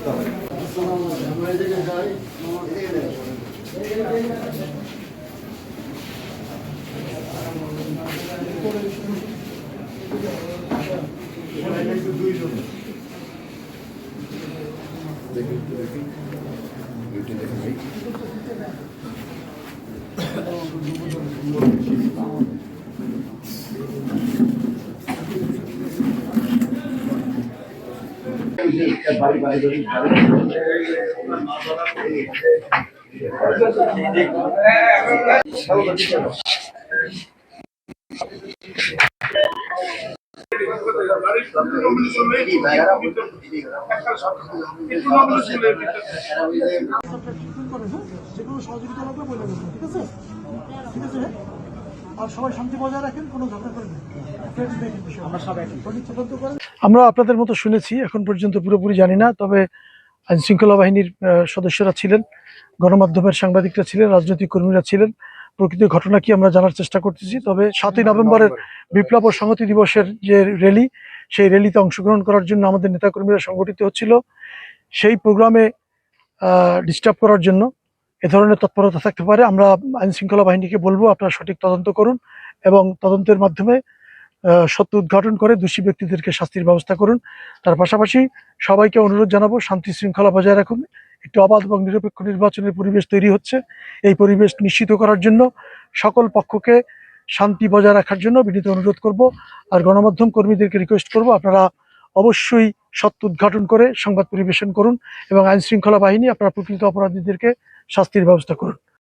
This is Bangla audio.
হতে হবে দেখি দেখি দেখি দেখি কোনো সহযোগিতা লাগবে বলে দেবেন ঠিক আছে ঠিক আছে সবাই শান্তি বজায় রাখেন কোনো ঝগড়া করেন আমরা আপনাদের মতো শুনেছি এখন পর্যন্ত পুরোপুরি জানি না তবে আইন শৃঙ্খলা বাহিনীর সদস্যরা ছিলেন গণমাধ্যমের সাংবাদিকরা ছিলেন রাজনৈতিক কর্মীরা ছিলেন। প্রকৃত ঘটনা কি আমরা জানার চেষ্টা করতেছি তবে সাতই নভেম্বরের বিপ্লব ও সংহতি দিবসের যে র্যালি সেই র্যালিতে অংশগ্রহণ করার জন্য আমাদের নেতাকর্মীরা সংগঠিত হচ্ছিল। সেই প্রোগ্রামে ডিস্টার্ব করার জন্য এ ধরনের তৎপরতা থাকতে পারে। আমরা আইন শৃঙ্খলা বাহিনীকে বলব, আপনারা সঠিক তদন্ত করুন এবং তদন্তের মাধ্যমে সত্য উদ্ঘাটন করে দোষী ব্যক্তিদেরকে শাস্তির ব্যবস্থা করুন। তার পাশাপাশি সবাইকে অনুরোধ জানাব, শান্তি শৃঙ্খলা বজায় রাখুন। একটি অবাধ এবং নিরপেক্ষ নির্বাচনের পরিবেশ তৈরি হচ্ছে। এই পরিবেশ নিশ্চিত করার জন্য সকল পক্ষকে শান্তি বজায় রাখার জন্য বিনীত অনুরোধ করব। আর গণমাধ্যম কর্মীদেরকে রিকোয়েস্ট করব, আপনারা অবশ্যই সত্য উদ্ঘাটন করে সংবাদ পরিবেশন করুন এবং আইন শৃঙ্খলা বাহিনী, আপনারা প্রকৃত অপরাধীদেরকে শাস্তির ব্যবস্থা করুন।